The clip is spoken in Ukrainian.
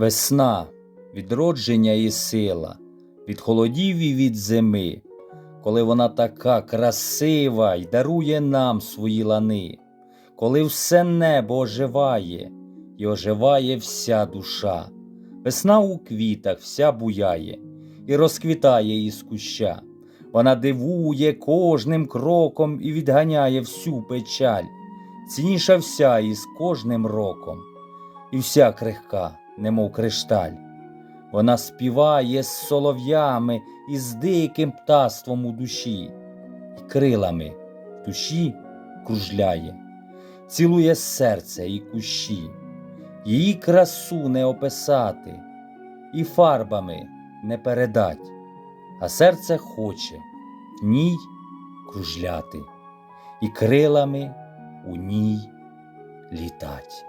Весна, відродження і сила, від холодів і від зими, коли вона така красива й дарує нам свої лани, коли все небо оживає, і оживає вся душа, весна у квітах вся буяє і розквітає із куща. Вона дивує кожним кроком і відганяє всю печаль, цінніша вся із кожним роком, і вся крихка, немов кришталь. Вона співає з солов'ями і з диким птаством у душі, і крилами в душі кружляє, цілує серце і кущі, її красу не описати, і фарбами не передать, а серце хоче ній кружляти, і крилами у ній літать.